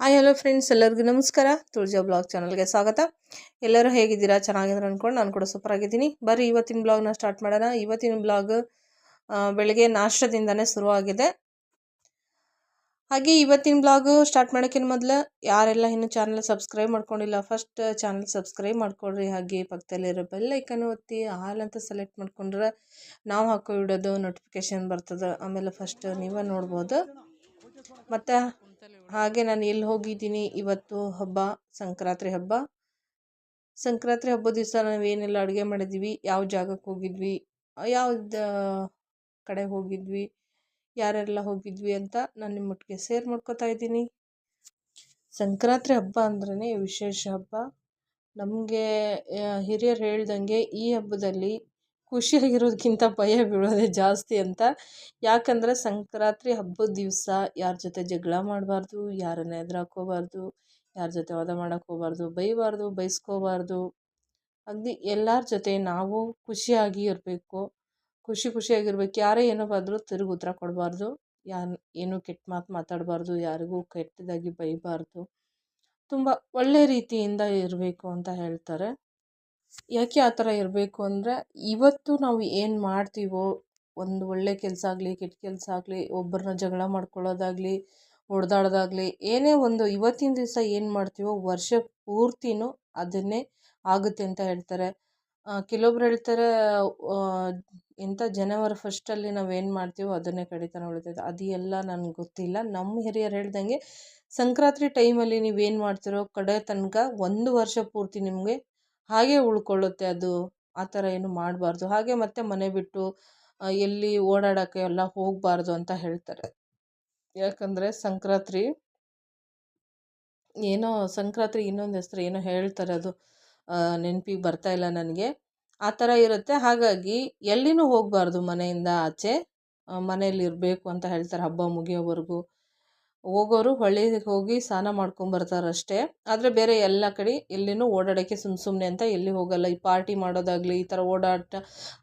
Hi hello friends ಎಲ್ಲರಿಗೂ ನಮಸ್ಕಾರ. Tulja blog ಚಾನಲ್ಗೆ ಸ್ವಾಗತ. ಎಲ್ಲರೂ ಹೇಗಿದ್ದೀರಾ? ಚೆನ್ನಾಗಿದ್ರೆ ಅಂದ್ಕೊಂಡು ನಾನು ಕೂಡ ಸೂಪರ್ ಆಗಿದ್ದೀನಿ. ಇವತ್ತಿನ ಬ್ಲಾಗ್ನ ಸ್ಟಾರ್ಟ್ ಮಾಡೋಣ. ಇವತ್ತಿನ ಬ್ಲಾಗ್ ಬೆಳಗ್ಗೆ ನಾಷ್ಟದಿಂದನೇ ಶುರುವಾಗಿದೆ. ಹಾಗೆ ಇವತ್ತಿನ ಬ್ಲಾಗು ಸ್ಟಾರ್ಟ್ ಮಾಡೋಕ್ಕಿಂತ ಮೊದಲು ಯಾರೆಲ್ಲ ಇನ್ನೂ ಚಾನಲ್ ಸಬ್ಸ್ಕ್ರೈಬ್ ಮಾಡ್ಕೊಂಡಿಲ್ಲ ಫಸ್ಟ್ ಚಾನಲ್ ಸಬ್ಸ್ಕ್ರೈಬ್ ಮಾಡ್ಕೊಳ್ರಿ ಹಾಗೆ ಪಕ್ಕದಲ್ಲಿರೋ ಬೆಲ್ ಐಕನ್ ಒತ್ತಿ ಹಾಲ್ ಅಂತ ಸೆಲೆಕ್ಟ್ ಮಾಡ್ಕೊಂಡ್ರೆ ನಾವು ಹಾಕೋ ಇಡೋದು ನೋಟಿಫಿಕೇಶನ್ ಬರ್ತದೆ. ಆಮೇಲೆ ಫಸ್ಟ್ ನೀವೇ ನೋಡ್ಬೋದು. ಮತ್ತು ಹಾಗೆ ನಾನು ಎಲ್ಲಿ ಹೋಗಿದ್ದೀನಿ? ಇವತ್ತು ಹಬ್ಬ ಸಂಕ್ರಾಂತಿ ಹಬ್ಬ. ಸಂಕ್ರಾಂತಿ ಹಬ್ಬದ ದಿವಸ ನಾವೇನೆಲ್ಲ ಅಡುಗೆ ಮಾಡಿದ್ವಿ? ಯಾವ ಜಾಗಕ್ಕೆ ಹೋಗಿದ್ವಿ? ಯಾವ್ದು ಕಡೆ ಹೋಗಿದ್ವಿ? ಯಾರೆಲ್ಲ ಹೋಗಿದ್ವಿ ಅಂತ ನಾನು ನಿಮ್ಮೊಟ್ಟಿಗೆ ಶೇರ್ ಮಾಡ್ಕೋತಾ ಇದ್ದೀನಿ. ಸಂಕ್ರಾಂತಿ ಹಬ್ಬ ಅಂದ್ರೇ ವಿಶೇಷ ಹಬ್ಬ. ನಮಗೆ ಹಿರಿಯರು ಹೇಳ್ದಂಗೆ ಈ ಹಬ್ಬದಲ್ಲಿ ಖುಷಿಯಾಗಿರೋದಕ್ಕಿಂತ ಭಯ ಬೀಳೋದೇ ಜಾಸ್ತಿ ಅಂತ. ಯಾಕಂದರೆ ಸಂಕ್ರಾಂತಿ ಹಬ್ಬದ ದಿವಸ ಯಾರ ಜೊತೆ ಜಗಳ ಮಾಡಬಾರ್ದು, ಯಾರನ್ನ ಎದುರಾಕೋಬಾರ್ದು ಯಾರ ಜೊತೆ ವಾದ ಮಾಡೋಕ್ಕೆ ಹೋಗಬಾರ್ದು, ಬೈಬಾರ್ದು, ಬೈಸ್ಕೋಬಾರ್ದು. ಅಗ್ದಿ ಎಲ್ಲರ ಜೊತೆ ನಾವು ಖುಷಿಯಾಗಿ ಇರಬೇಕು. ಖುಷಿ ಖುಷಿಯಾಗಿರ್ಬೇಕು. ಯಾರೇ ಏನೋ ಬಂದರೂ ತಿರುಗಿ ಉತ್ತರ ಕೊಡಬಾರ್ದು. ಯಾರು ಏನೂ ಕೆಟ್ಟ ಮಾತು ಮಾತಾಡಬಾರ್ದು. ಯಾರಿಗೂ ಕೆಟ್ಟದಾಗಿ ಬೈಬಾರ್ದು. ತುಂಬ ಒಳ್ಳೆ ರೀತಿಯಿಂದ ಇರಬೇಕು ಅಂತ ಹೇಳ್ತಾರೆ. ಯಾಕೆ ಆ ಥರ ಇರಬೇಕು ಅಂದರೆ ಇವತ್ತು ನಾವು ಏನು ಮಾಡ್ತೀವೋ ಒಂದು ಒಳ್ಳೆ ಕೆಲಸ ಆಗಲಿ, ಕೆಟ್ಟ ಕೆಲಸ ಆಗಲಿ, ಒಬ್ಬರನ್ನ ಜಗಳ ಮಾಡ್ಕೊಳ್ಳೋದಾಗಲಿ, ಹೊಡೆದಾಡೋದಾಗಲಿ, ಏನೇ ಒಂದು ಇವತ್ತಿನ ದಿವಸ ಏನು ಮಾಡ್ತೀವೋ ವರ್ಷ ಪೂರ್ತಿನೂ ಅದನ್ನೇ ಆಗುತ್ತೆ ಅಂತ ಹೇಳ್ತಾರೆ. ಕೆಲವೊಬ್ರು ಹೇಳ್ತಾರೆ ಎಂಥ ಜನವರಿ ಫಸ್ಟಲ್ಲಿ ನಾವು ಏನು ಮಾಡ್ತೀವೋ ಅದನ್ನೇ ಕಡಿತನ ಉಳಿತೈತೆ. ಅದು ಎಲ್ಲ ನನಗೆ ಗೊತ್ತಿಲ್ಲ. ನಮ್ಮ ಹಿರಿಯರು ಹೇಳ್ದಂಗೆ ಸಂಕ್ರಾಂತಿ ಟೈಮಲ್ಲಿ ನೀವೇನು ಮಾಡ್ತೀರೋ ಕಡೆ ತನಕ ಒಂದು ವರ್ಷ ಪೂರ್ತಿ ನಿಮಗೆ ಹಾಗೆ ಉಳ್ಕೊಳ್ಳುತ್ತೆ ಅದು. ಆ ಥರ ಏನು ಮಾಡಬಾರ್ದು. ಹಾಗೆ ಮತ್ತೆ ಮನೆ ಬಿಟ್ಟು ಎಲ್ಲಿ ಓಡಾಡೋಕ್ಕೆ ಎಲ್ಲ ಹೋಗಬಾರ್ದು ಅಂತ ಹೇಳ್ತಾರೆ. ಯಾಕಂದರೆ ಸಂಕ್ರಾಂತಿ ಏನೋ ಸಂಕ್ರಾಂತಿ ಇನ್ನೊಂದು ಹೆಸ್ರು ಏನೋ ಹೇಳ್ತಾರೆ ಅದು. ನೆನಪಿಗೆ ಬರ್ತಾ ಇಲ್ಲ ನನಗೆ. ಆ ಥರ ಇರುತ್ತೆ. ಹಾಗಾಗಿ ಎಲ್ಲಿನೂ ಹೋಗಬಾರ್ದು ಮನೆಯಿಂದ ಆಚೆ. ಮನೆಯಲ್ಲಿರಬೇಕು ಅಂತ ಹೇಳ್ತಾರೆ ಹಬ್ಬ ಮುಗಿಯೋವರೆಗೂ. ಹೋಗೋರು ಹೊಳೆಗೆ ಹೋಗಿ ಸ್ನಾನ ಮಾಡ್ಕೊಂಬರ್ತಾರಷ್ಟೇ ಆದರೆ ಬೇರೆ ಎಲ್ಲ ಕಡೆ ಎಲ್ಲಿನೂ ಓಡಾಡೋಕ್ಕೆ ಸುಮ್ಮ ಸುಮ್ಮನೆ ಅಂತ ಎಲ್ಲಿ ಹೋಗಲ್ಲ. ಈ ಪಾರ್ಟಿ ಮಾಡೋದಾಗಲಿ, ಈ ಥರ ಓಡಾಟ,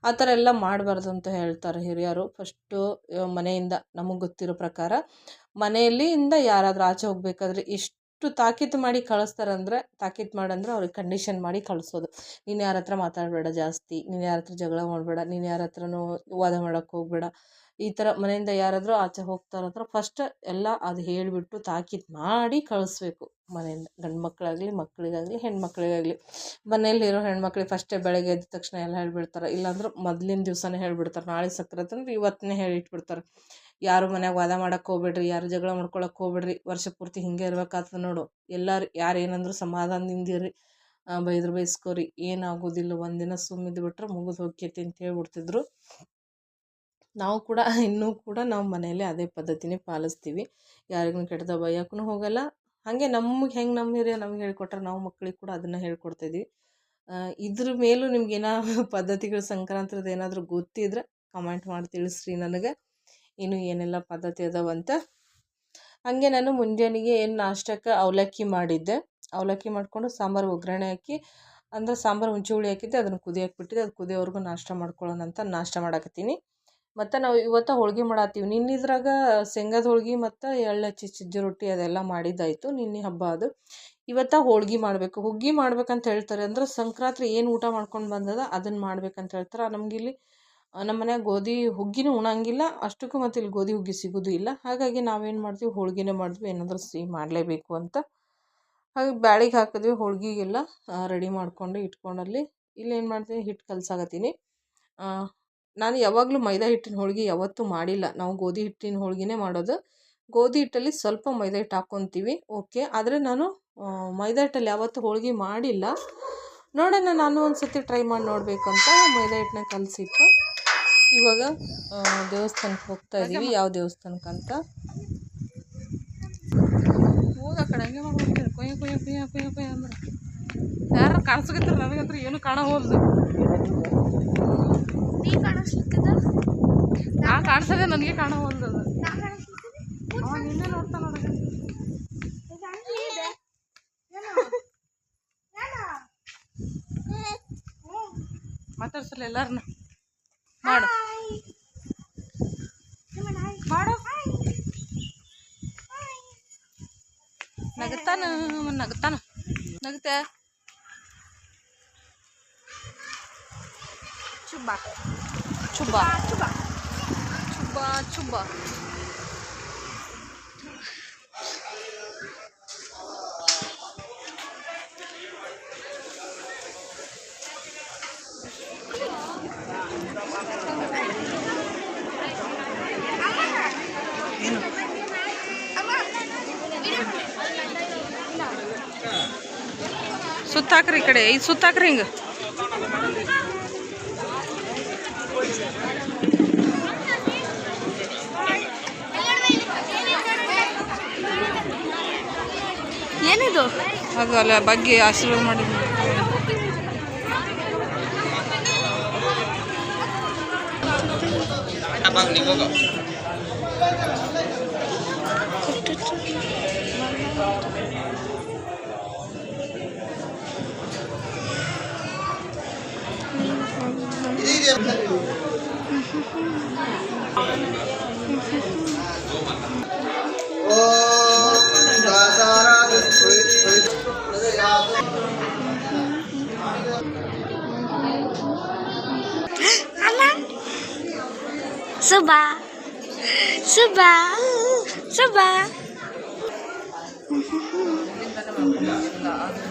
ಆ ಥರ ಎಲ್ಲ ಮಾಡಬಾರ್ದು ಅಂತ ಹೇಳ್ತಾರೆ ಹಿರಿಯರು. ಫಸ್ಟು ಮನೆಯಿಂದ ನಮಗೆ ಗೊತ್ತಿರೋ ಪ್ರಕಾರ. ಮನೆಯಲ್ಲಿಂದ ಯಾರಾದರೂ ಆಚೆ ಹೋಗಬೇಕಾದ್ರೆ ಎಷ್ಟು ತಾಕೀತು ಮಾಡಿ ಕಳಿಸ್ತಾರಂದ್ರೆ, ತಾಕೀತು ಮಾಡಂದ್ರೆ ಅವ್ರಿಗೆ ಕಂಡೀಷನ್ ಮಾಡಿ ಕಳಿಸೋದು. ನೀನು ಯಾರ ಹತ್ರ ಮಾತಾಡಬೇಡ ಜಾಸ್ತಿ, ನೀನು ಯಾರ ಹತ್ರ ಜಗಳ ಮಾಡಬೇಡ, ನೀನು ಯಾರ ಹತ್ರನೂ ವಾದ ಮಾಡೋಕ್ಕೆ ಹೋಗಬೇಡ. ಈ ಥರ ಮನೆಯಿಂದ ಯಾರಾದರೂ ಆಚೆ ಹೋಗ್ತಾರಂದ್ರೆ ಫಸ್ಟ್ ಎಲ್ಲ ಅದು ಹೇಳಿಬಿಟ್ಟು ತಾಕೀತು ಮಾಡಿ ಕಳಿಸ್ಬೇಕು. ಮನೆಯಿಂದ ಗಂಡು ಮಕ್ಕಳಾಗಲಿ ಮಕ್ಕಳಿಗಾಗಲಿ ಹೆಣ್ಮಕ್ಳಿಗಾಗಲಿ. ಮನೆಯಲ್ಲಿರೋ ಹೆಣ್ಮಕ್ಳಿಗೆ ಫಸ್ಟೇ ಬೆಳಗ್ಗೆ ಎದ್ದ ತಕ್ಷಣ ಎಲ್ಲ ಹೇಳಿಬಿಡ್ತಾರೆ. ಇಲ್ಲಾಂದ್ರೆ ಮೊದಲಿನ ದಿವಸನೇ ಹೇಳಿಬಿಡ್ತಾರೆ. ನಾಳೆ ಸಕ್ಕರೆ ಅಂದ್ರೆ ಇವತ್ತನೇ ಹೇಳಿಟ್ಬಿಡ್ತಾರೆ. ಯಾರು ಮನ್ಯಾಗ ವಾದ ಮಾಡಕ್ಕೆ ಹೋಗ್ಬೇಡ್ರಿ, ಯಾರು ಜಗಳ ಮಾಡ್ಕೊಳಕ್ಕೆ ಹೋಗ್ಬೇಡ್ರಿ, ವರ್ಷ ಪೂರ್ತಿ ಹಿಂಗೆ ಇರ್ಬೇಕಾಗ್ತದೆ ನೋಡು. ಎಲ್ಲರೂ ಯಾರು ಏನಂದ್ರು ಸಮಾಧಾನದಿಂದ ಬೈದ್ರು ಬೈಸ್ಕೋರಿ. ಏನಾಗೋದಿಲ್ಲ ಒಂದಿನ ಸುಮ್ಮಿದ್ದು ಬಿಟ್ರೆ ಮುಗಿದು ಹೋಗ್ಯೈತಿ ಅಂತ ಹೇಳ್ಬಿಡ್ತಿದ್ರು. ನಾವು ಕೂಡ ಇನ್ನೂ ಕೂಡ ನಾವು ಮನೆಯಲ್ಲೇ ಅದೇ ಪದ್ಧತಿನೇ ಪಾಲಿಸ್ತೀವಿ. ಯಾರಿಗೂ ಕೆಟ್ಟದ ಬೈಯೋಕ್ಕೂ ಹೋಗಲ್ಲ. ಹಾಗೆ ನಮಗೆ ಹೆಂಗೆ ನಮ್ಮ ಹಿರಿಯ ನಮ್ಗೆ ಹೇಳ್ಕೊಟ್ರೆ ನಾವು ಮಕ್ಕಳಿಗೆ ಕೂಡ ಅದನ್ನು ಹೇಳ್ಕೊಡ್ತಾಯಿದ್ವಿ ಇದ್ರ ಮೇಲೂ ನಿಮ್ಗೆ ಏನೋ ಪದ್ಧತಿಗಳು ಸಂಕ್ರಾಂತಿದ ಏನಾದರೂ ಗೊತ್ತಿದ್ರೆ ಕಮೆಂಟ್ ಮಾಡಿ ತಿಳಿಸ್ರಿ ನನಗೆ. ಇನ್ನು ಏನೆಲ್ಲ ಪದ್ಧತಿ ಅದಾವಂತ ಹಾಗೆ ನಾನು ಮುಂಜಾನೆಗೆ ಏನು ನಾಷ್ಟಕ್ಕೆ ಅವಲಕ್ಕಿ ಮಾಡಿದ್ದೆ. ಅವಲಕ್ಕಿ ಮಾಡಿಕೊಂಡು ಸಾಂಬಾರು ಒಗ್ಗರಣೆ ಹಾಕಿ, ಅಂದರೆ ಸಾಂಬಾರು ಹುಂಚಿ ಹುಳಿ ಹಾಕಿದ್ದೆ, ಅದನ್ನು ಕುದಿಯಕ್ಕೆ ಬಿಟ್ಟಿದ್ದೆ, ಅದು ಕುದಿಯೋವರೆಗೂ ನಾಷ್ಟ ಮಾಡ್ಕೊಳ್ಳೋಣ ಅಂತ ನಾಷ್ಟ ಮಾಡಾಕತ್ತೀನಿ. ಮತ್ತು ನಾವು ಇವತ್ತು ಹೋಳ್ಗೆ ಮಾಡತ್ತೀವಿ. ನಿನ್ನಿದ್ರಾಗ ಶೇಂಗದ ಹೋಳ್ಗೆ ಮತ್ತು ಎಳ್ಳು ಹಚ್ಚಿ ಸಜ್ಜಿ ರೊಟ್ಟಿ ಅದೆಲ್ಲ ಮಾಡಿದ್ದಾಯಿತು ನಿನ್ನೆ ಹಬ್ಬ ಅದು. ಇವತ್ತು ಹೋಳ್ಗೆ ಮಾಡಬೇಕು. ಹುಗ್ಗಿ ಮಾಡ್ಬೇಕಂತ ಹೇಳ್ತಾರೆ ಅಂದ್ರೆ ಸಂಕ್ರಾಂತಿ ಏನು ಊಟ ಮಾಡ್ಕೊಂಡು ಬಂದದ ಅದನ್ನು ಮಾಡ್ಬೇಕಂತ ಹೇಳ್ತಾರೆ. ನಮಗಿಲ್ಲಿ ನಮ್ಮ ಮನ್ಯಾಗ ಗೋಧಿ ಹುಗ್ಗಿನೂ ಉಣಂಗಿಲ್ಲ, ಅಷ್ಟಕ್ಕೂ ಮತ್ತು ಇಲ್ಲಿ ಗೋಧಿ ಹುಗ್ಗಿ ಸಿಗೋದು ಇಲ್ಲ. ಹಾಗಾಗಿ ನಾವೇನು ಮಾಡ್ತೀವಿ, ಹೋಳ್ಗೆನೇ ಮಾಡಿದ್ವಿ ಏನಾದರೂ ಸಿಹಿ ಮಾಡಲೇಬೇಕು ಅಂತ. ಹಾಗೆ ಬ್ಯಾಳಿಗೆ ಹಾಕಿದ್ವಿ, ಹೋಳ್ಗೆಗೆಲ್ಲ ರೆಡಿ ಮಾಡಿಕೊಂಡು ಇಟ್ಕೊಂಡಲ್ಲಿ ಇಲ್ಲೇನು ಮಾಡ್ತೀನಿ ಹಿಟ್ಟು ಕಲ್ಸಾಕತ್ತೀನಿ ನಾನು ಯಾವಾಗಲೂ ಮೈದಾ ಹಿಟ್ಟಿನ ಹೋಳಿಗೆ ಯಾವತ್ತೂ ಮಾಡಿಲ್ಲ. ನಾವು ಗೋಧಿ ಹಿಟ್ಟಿನ ಹೋಳಿಗೆನೇ ಮಾಡೋದು. ಗೋಧಿ ಹಿಟ್ಟಲ್ಲಿ ಸ್ವಲ್ಪ ಮೈದಾ ಹಿಟ್ಟು ಹಾಕ್ಕೊತೀವಿ. ಓಕೆ ಆದರೆ ನಾನು ಮೈದಾ ಹಿಟ್ಟಲ್ಲಿ ಯಾವತ್ತೂ ಹೋಳಿಗೆ ಮಾಡಿಲ್ಲ. ನೋಡೋಣ ನಾನು ಒಂದು ಸತಿ ಟ್ರೈ ಮಾಡಿ ನೋಡಬೇಕಂತ ಮೈದಾ ಹಿಟ್ಟನ್ನ ಕಲಸಿಟ್ಟು ಇವಾಗ ದೇವಸ್ಥಾನಕ್ಕೆ ಹೋಗ್ತಾ ಇದ್ದೀವಿ ಯಾವ ದೇವಸ್ಥಾನಕ್ಕೆ ಅಂತ? ಯಾರು ಕಡೆ. ಹಂಗೆ ಏನು ಕಾಣ ಕೊಯ್ಯ ಕೊಯ್ಯ ಕೊಯ್ಯ ಅಂದ್ರೆ ನನಗೆ ಕಾಣೋ ಕಾಣವಲ್ದು ನಾ ನಿನ್ನೆ ನೋಡ್ತಾ ಮಾತಾಡ್ಸಲ್ಲ ಎಲ್ಲಾರನ್ನ ಮಾಡು. ಮಾಡು. ನಗತಾನ ನಗತಾನ ನಗತೆ ಚುಬ್ಬ ಚುಬ್ಬ ಚುಬ್ಬ ಚುಬ್ಬ ಚುಬ್ಬ ಸುತ್ತಾಕ್ರಿ ಈ ಕಡೆ ಇದು ಸುತ್ತಾಕ್ರಿ ಹಿಂಗೆ ಅಲ್ಲ ಬಗ್ಗೆ ಆಶೀರ್ವಾದ ಮಾಡಿದ್ವಿ ಅಲ್ಲ 是吧？是吧？是吧？嗯哼哼。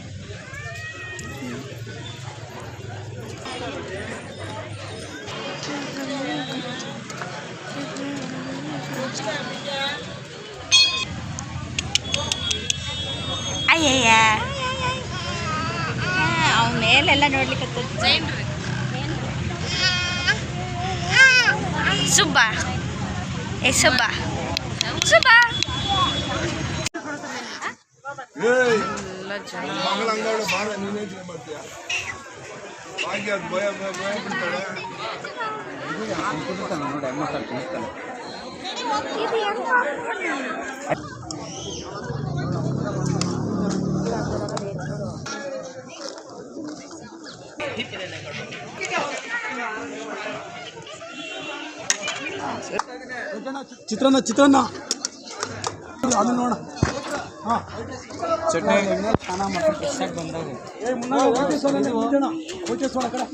ಅವ್ನ ಮೇಲೆಲ್ಲ ನೋಡ್ಲಿಕ್ಕೆ ಸುಬ್ಬ ಏ ಸುಬ್ಬ ಸುಬ್ಬ ಎಲ್ಲ ಚಿತ್ರಾನ್ನ ಚಿತ್ರಾನ್ನ. ಅದು ನೋಡ. ಹಾಂ. ಚಟ್ನಿ. ಸ್ನಾನ ಮಾಡಿ ಫ್ರೆಶ್ ಆಗಿ ಬಂದಾಗ ಕಡೆ.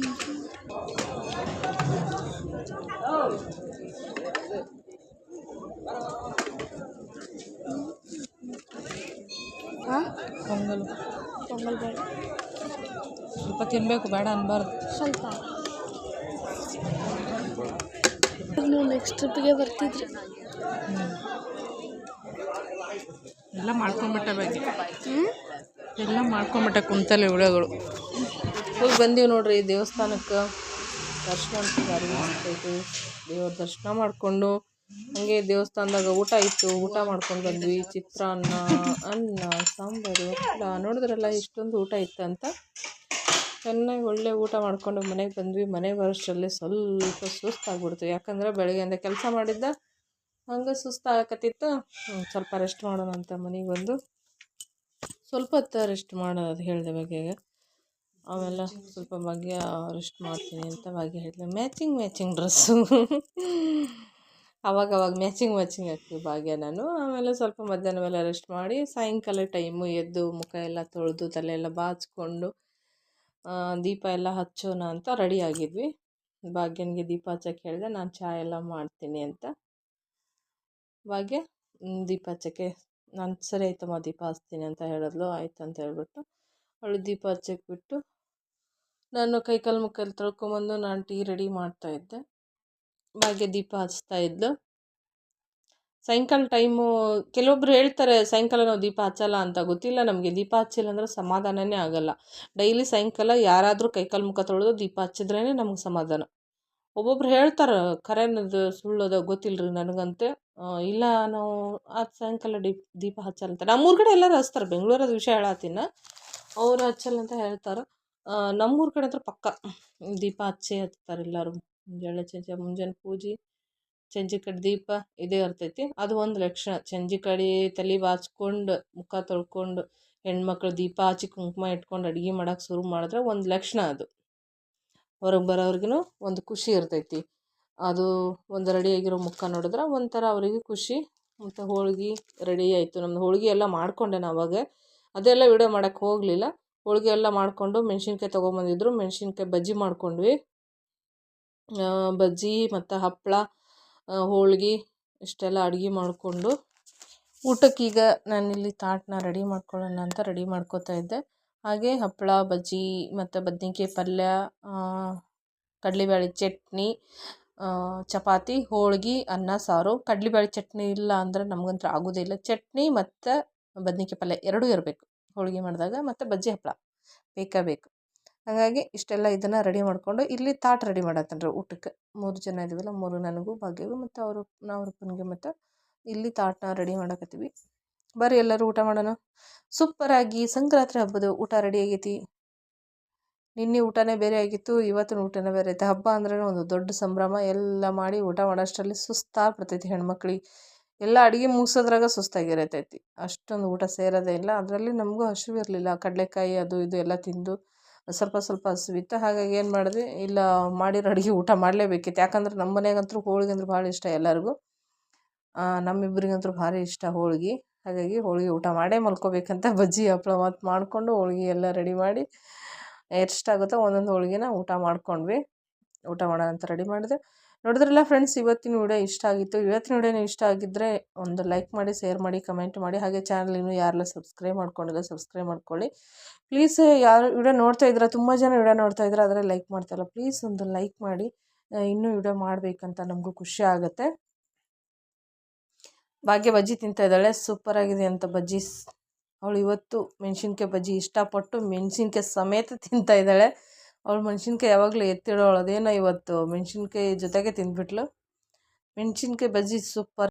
ಪೊಂಗಲ್. ಪೊಂಗಲ್ ಬೇಡ. ಸ್ವಲ್ಪ ತಿನ್ಬೇಕು ಬೇಡ ಅನ್ಬಾರ್ದು. ಸ್ವಲ್ಪ. ನೀವು ನೆಕ್ಸ್ಟ್ ಟ್ರಿಪ್ಗೆ ಬರ್ತಿದ್ರಿ? ಎಲ್ಲ ಮಾಡ್ಕೊಂಬಿಟ್ಟ ಬಗ್ಗೆ ಎಲ್ಲ ಮಾಡ್ಕೊಂಬಿಟ್ಟ ಕುಂತಲ್ಲಿ ವಿಡಿಯೋಗಳು. ಹೋಗಿ ಬಂದೀವಿ ನೋಡ್ರಿ ದೇವಸ್ಥಾನಕ್ಕೆ. ದರ್ಶನ ಭಾರಿ ಮಸ್ತ್ ದೇವ್ರ ದರ್ಶನ ಮಾಡಿಕೊಂಡು ಹಾಗೆ ದೇವಸ್ಥಾನದಾಗ ಊಟ ಇತ್ತು, ಊಟ ಮಾಡ್ಕೊಂಡು ಬಂದ್ವಿ. ಚಿತ್ರಾನ್ನ, ಅನ್ನ, ಸಾಂಬಾರು ಎಲ್ಲ ನೋಡಿದ್ರಲ್ಲ ಇಷ್ಟೊಂದು ಊಟ ಇತ್ತು ಅಂತ. ಚೆನ್ನಾಗಿ ಒಳ್ಳೆ ಊಟ ಮಾಡ್ಕೊಂಡು ಮನೆಗೆ ಬಂದ್ವಿ. ಮನೆ ಬರೋಷ್ಟರಲ್ಲಿ ಸ್ವಲ್ಪ ಸುಸ್ತಾಗ್ಬಿಡ್ತು. ಯಾಕಂದ್ರೆ ಬೆಳಗ್ಗೆಯಿಂದ ಕೆಲಸ ಮಾಡಿದ್ದ, ಹಂಗೆ ಸುಸ್ತಾಗಕತ್ತಿತ್ತು. ಸ್ವಲ್ಪ ರೆಸ್ಟ್ ಮಾಡೋಣ ಅಂತ ಮನೆಗೆ ಬಂದು ಸ್ವಲ್ಪ ಹೊತ್ತು ರೆಸ್ಟ್ ಮಾಡೋದು ಹೇಳಿದೆ ಬಗೆಗೆ. ಆಮೇಲೆ ಸ್ವಲ್ಪ ಬಗ್ಗೆ ರೆಸ್ಟ್ ಮಾಡ್ತೀನಿ ಅಂತ ಬಗ್ಗೆ ಹೇಳಿದೆ. ಮ್ಯಾಚಿಂಗ್ ಮ್ಯಾಚಿಂಗ್ ಡ್ರೆಸ್ಸು ಅವಾಗ ಅವಾಗ ಮ್ಯಾಚಿಂಗ್ ಮ್ಯಾಚಿಂಗ್ ಹಾಕ್ತೀವಿ ಭಾಗ್ಯ ನಾನು ಆಮೇಲೆ ಸ್ವಲ್ಪ ಮಧ್ಯಾಹ್ನ ಮೇಲೆ ರೆಸ್ಟ್ ಮಾಡಿ, ಸಾಯಂಕಾಲ ಟೈಮು ಎದ್ದು ಮುಖ ಎಲ್ಲ ತೊಳೆದು, ತಲೆ ಎಲ್ಲ ಬಾಚಿಕೊಂಡು ದೀಪ ಎಲ್ಲ ಹಚ್ಚೋಣ ಅಂತ ರೆಡಿ ಆಗಿದ್ವಿ. ಭಾಗ್ಯನಿಗೆ ದೀಪ ಹಚ್ಚಕ್ಕೆ ಹೇಳಿದೆ, ನಾನು ಚಹಾ ಎಲ್ಲ ಮಾಡ್ತೀನಿ ಅಂತ. ಭಾಗ್ಯ ದೀಪ ಹಚ್ಚಕ್ಕೆ, ನಾನು ಸರಿ ಆಯ್ತಮ್ಮ, ದೀಪ ಹಚ್ತೀನಿ ಅಂತ ಹೇಳಿದ್ಲು. ಆಯ್ತು ಅಂತ ಹೇಳ್ಬಿಟ್ಟು ಅವಳು ದೀಪ ಹಚ್ಚಕ್ಕೆ ಬಿಟ್ಟು ನಾನು ಕೈಕಾಲು ಮುಖಲ್ಲಿ ತೊಳ್ಕೊಂಬಂದು ನಾನು ಟೀ ರೆಡಿ ಮಾಡ್ತಾಯಿದ್ದೆ ಭಾಗ್ಯ ದೀಪ ಹಚ್ತಾ ಇದ್ಲು. ಸಾಯಂಕಾಲ ಟೈಮು, ಕೆಲವೊಬ್ರು ಹೇಳ್ತಾರೆ, ಸಾಯಂಕಾಲ ನಾವು ದೀಪ ಹಚ್ಚಲ್ಲ ಅಂತ ಗೊತ್ತಿಲ್ಲ, ನಮಗೆ ದೀಪ ಹಚ್ಚಿಲ್ಲ ಅಂದರೆ ಸಮಾಧಾನನೇ ಆಗಲ್ಲ. ಡೈಲಿ ಸಾಯಂಕಾಲ ಯಾರಾದರೂ ಕೈಕಾಲು ಮುಖ ತೊಳೆದು ದೀಪ ಹಚ್ಚಿದ್ರೇ ನಮ್ಗೆ ಸಮಾಧಾನ. ಒಬ್ಬೊಬ್ರು ಹೇಳ್ತಾರೆ, ಕರೆನದು, ಸುಳ್ಳದ ಗೊತ್ತಿಲ್ಲರಿ ನನಗಂತೆ. ಇಲ್ಲ ನಾವು ಆ ಸಾಯಂಕಾಲ ದೀಪ ದೀಪ ಹಚ್ಚಲ್ಲ ಅಂತ. ನಮ್ಮೂರ ಕಡೆ ಎಲ್ಲರೂ ಹಚ್ತಾರೆ ಬೆಂಗಳೂರದ ವಿಷಯ ಹೇಳತ್ತಿನ ಅವ್ರು ಹಚ್ಚಲ್ಲ ಅಂತ ಹೇಳ್ತಾರೆ. ನಮ್ಮೂರ ಕಡೆ ಅಂದ್ರೆ ಪಕ್ಕ ದೀಪ ಹಚ್ಚೇ ಹಚ್ತಾರೆ ಎಲ್ಲರೂ. ಮುಂಜಾನೆ ಚಂಚ, ಮುಂಜಾನೆ ಪೂಜೆ, ಚಂಚಿ ಕಡೆ ದೀಪ, ಇದೇ ಇರ್ತೈತಿ. ಅದು ಒಂದು ಲಕ್ಷಣ. ಚಂಚಿ ಕಡೆ ತಲೆ ಬಾಚ್ಕೊಂಡು ಮುಖ ತೊಳ್ಕೊಂಡು, ಹೆಣ್ಮಕ್ಳು ದೀಪ ಹಚ್ಚಿ, ಕುಂಕುಮ ಇಟ್ಕೊಂಡು, ಅಡುಗೆ ಮಾಡೋಕೆ ಶುರು ಮಾಡಿದ್ರೆ ಒಂದು ಲಕ್ಷಣ ಅದು. ಹೊರಗೆ ಬರೋವ್ರಿಗೂ ಒಂದು ಖುಷಿ ಇರ್ತೈತಿ. ಅದು ಒಂದು ರೆಡಿಯಾಗಿರೋ ಮುಖ ನೋಡಿದ್ರೆ ಒಂಥರ ಅವರಿಗೆ ಖುಷಿ. ಮತ್ತು ಹೋಳಿಗೆ ರೆಡಿ ಆಯಿತು. ನಮ್ಮದು ಹೋಳಿಗೆ ಎಲ್ಲ ಮಾಡಿಕೊಂಡೆ ನಾನು ಅವಾಗ ಅದೆಲ್ಲ ವಿಡಿಯೋ ಮಾಡೋಕ್ಕೆ ಹೋಗಲಿಲ್ಲ. ಹೋಳಿಗೆ ಎಲ್ಲ ಮಾಡಿಕೊಂಡು, ಮೆಣಸಿನ್ಕಾಯಿ ತೊಗೊಂಬಂದಿದ್ರು. ಮೆಣಸಿನ್ಕಾಯಿ ಬಜ್ಜಿ ಮಾಡ್ಕೊಂಡ್ವಿ. ಬಜ್ಜಿ ಮತ್ತು ಹಪ್ಪಳ ಹೋಳ್ಗೆ ಇಷ್ಟೆಲ್ಲ ಅಡುಗೆ ಮಾಡಿಕೊಂಡು ಊಟಕ್ಕೀಗ ನಾನಿಲ್ಲಿ ತಾಟನ್ನ ರೆಡಿ ಮಾಡ್ಕೊಳ್ಳೋಣ ಅಂತ ರೆಡಿ ಮಾಡ್ಕೋತಾ ಇದ್ದೆ. ಹಾಗೆ ಹಪ್ಪಳ ಬಜ್ಜಿ ಮತ್ತು ಬದ್ನಿಕಾಯಿ ಪಲ್ಯ ಕಡಲೆಬೇಳೆ ಚಟ್ನಿ ಚಪಾತಿ, ಹೋಳ್ಗೆ, ಅನ್ನ, ಸಾರು. ಕಡಲೆಬೇಳೆ ಚಟ್ನಿ ಇಲ್ಲ ಅಂದರೆ ನಮಗಂತೂ ಆಗೋದೇ ಇಲ್ಲ. ಚಟ್ನಿ ಮತ್ತು ಬದ್ನಿಕಾಯಿ ಪಲ್ಯ ಎರಡೂ ಇರಬೇಕು. ಹೋಳ್ಗೆ ಮಾಡಿದಾಗ ಮತ್ತು ಬಜ್ಜಿ ಹಪ್ಪಳ ಬೇಕೇ ಬೇಕು. ಹಾಗಾಗಿ ಇಷ್ಟೆಲ್ಲ ಇದನ್ನು ರೆಡಿ ಮಾಡಿಕೊಂಡು ಇಲ್ಲಿ ತಾಟ್ ರೆಡಿ ಮಾಡತ್ತನ್ರಿ ಊಟಕ್ಕೆ. ಮೂರು ಜನ ಇದೀವಲ್ಲ, ಮೂರು ನನಗೂ ಭಾಗ್ಯವೂ ಮತ್ತು ಅವರು ನಾವ್ರಪ್ಪನಿಗೆ ಮತ್ತು ಇಲ್ಲಿ ತಾಟ್ನ ರೆಡಿ ಮಾಡಕತ್ತೀವಿ. ಬರ್ರಿ ಎಲ್ಲರೂ ಊಟ ಮಾಡೋಣ. ಸೂಪರಾಗಿ ಸಂಕ್ರಾಂತಿ ಹಬ್ಬದ ಊಟ ರೆಡಿ ಆಗೈತಿ. ನಿನ್ನೆ ಊಟನೇ ಬೇರೆ ಆಗಿತ್ತು, ಇವತ್ತಿನ ಊಟನೇ ಬೇರೆ ಐತೆ. ಹಬ್ಬ ಅಂದ್ರೆ ಒಂದು ದೊಡ್ಡ ಸಂಭ್ರಮ. ಎಲ್ಲ ಮಾಡಿ ಊಟ ಮಾಡೋಷ್ಟರಲ್ಲಿ ಸುಸ್ತಾಗ್ಬಿಡ್ತೈತಿ ಹೆಣ್ಮಕ್ಳಿಗೆ ಎಲ್ಲ ಅಡುಗೆ ಮುಗಿಸೋದ್ರಾಗ ಸುಸ್ತಾಗಿರತೈತಿ. ಅಷ್ಟೊಂದು ಊಟ ಸೇರೋದೇ ಇಲ್ಲ. ಅದರಲ್ಲಿ ನಮಗೂ ಹಸಿವಿರಲಿಲ್ಲ. ಕಡಲೆಕಾಯಿ ಅದು ಇದು ಎಲ್ಲ ತಿಂದು ಸ್ವಲ್ಪ ಸ್ವಲ್ಪ ಹಸಿವಿತ್ತು ಹಾಗಾಗಿ ಏನು ಮಾಡಿದ್ವಿ ಇಲ್ಲ ಮಾಡಿರೋ ಅಡುಗೆ ಊಟ ಮಾಡಲೇಬೇಕಿತ್ತು. ಯಾಕಂದ್ರೆ ನಮ್ಮ ಮನೆಗಂತೂ ಹೋಳಿಗೆ ಅಂದ್ರೆ ಭಾಳ ಇಷ್ಟ ಎಲ್ಲರಿಗೂ. ನಮ್ಮಿಬ್ಬರಿಗಂತೂ ಭಾರಿ ಇಷ್ಟ ಹೋಳಿಗೆ. ಹಾಗಾಗಿ ಹೋಳಿಗೆ ಊಟ ಮಾಡೇ ಮಲ್ಕೋಬೇಕಂತ ಬಜ್ಜಿ ಹಪ್ಪಳ ಮತ್ತು ಮಾಡಿಕೊಂಡು ಹೋಳಿಗೆ ಎಲ್ಲ ರೆಡಿ ಮಾಡಿ, ಎಷ್ಟಾಗುತ್ತೋ ಒಂದೊಂದು ಹೋಳಿಗೆನ ಊಟ ಮಾಡ್ಕೊಂಡ್ವಿ. ಊಟ ಮಾಡೋಣ ಅಂತ ರೆಡಿ ಮಾಡಿದೆ. ನೋಡಿದ್ರಲ್ಲ ಫ್ರೆಂಡ್ಸ್ ಇವತ್ತಿನ ವಿಡಿಯೋ ಇಷ್ಟ ಆಗಿತ್ತು. ಇವತ್ತಿನ ವಿಡಿಯೋನ ಇಷ್ಟ ಆಗಿದ್ದರೆ ಒಂದು ಲೈಕ್ ಮಾಡಿ ಶೇರ್ ಮಾಡಿ ಕಮೆಂಟ್ ಮಾಡಿ. ಹಾಗೆ ಚಾನಲ್ ಇನ್ನೂ ಯಾರೆಲ್ಲ ಸಬ್ಸ್ಕ್ರೈಬ್ ಮಾಡ್ಕೊಂಡಿಲ್ಲ ಸಬ್ಸ್ಕ್ರೈಬ್ ಮಾಡ್ಕೊಳ್ಳಿ. ಪ್ಲೀಸ್ ಯಾರು ವಿಡಿಯೋ ನೋಡ್ತಾ ಇದ್ದೀರಾ, ತುಂಬ ಜನ ವಿಡಿಯೋ ನೋಡ್ತಾ ಇದ್ದಾರೆ, ಆದರೆ ಲೈಕ್ ಮಾಡ್ತಾಯಿಲ್ಲ ಪ್ಲೀಸ್ ಒಂದು ಲೈಕ್ ಮಾಡಿ ಇನ್ನೂ ವಿಡಿಯೋ ಮಾಡಬೇಕಂತ ನಮಗೂ ಖುಷಿ ಆಗುತ್ತೆ. ಭಾಗ್ಯ ಬಜ್ಜಿ ತಿಂತಾ ಇದ್ದಾಳೆ ಸೂಪರ್ ಆಗಿದೆ ಅಂತ ಬಜ್ಜಿ. ಅವಳು ಇವತ್ತು ಮೆಣಸಿನ್ಕಾಯಿ ಬಜ್ಜಿ ಇಷ್ಟಪಟ್ಟು ಮೆಣಸಿನ್ಕಾಯಿ ಸಮೇತ ತಿಂತಾ ಇದ್ದಾಳೆ. ಅವಳು ಮೆಣಸಿನ್ಕಾಯಿ ಯಾವಾಗಲೂ ಎತ್ತಿಡೋಳು. ಅದೇನೋ ಇವತ್ತು ಮೆಣಸಿನ್ಕಾಯಿ ಜೊತೆಗೆ ತಿಂದ್ಬಿಟ್ಲು. ಮೆಣಸಿನ್ಕಾಯಿ ಬಜ್ಜಿ ಸೂಪರ್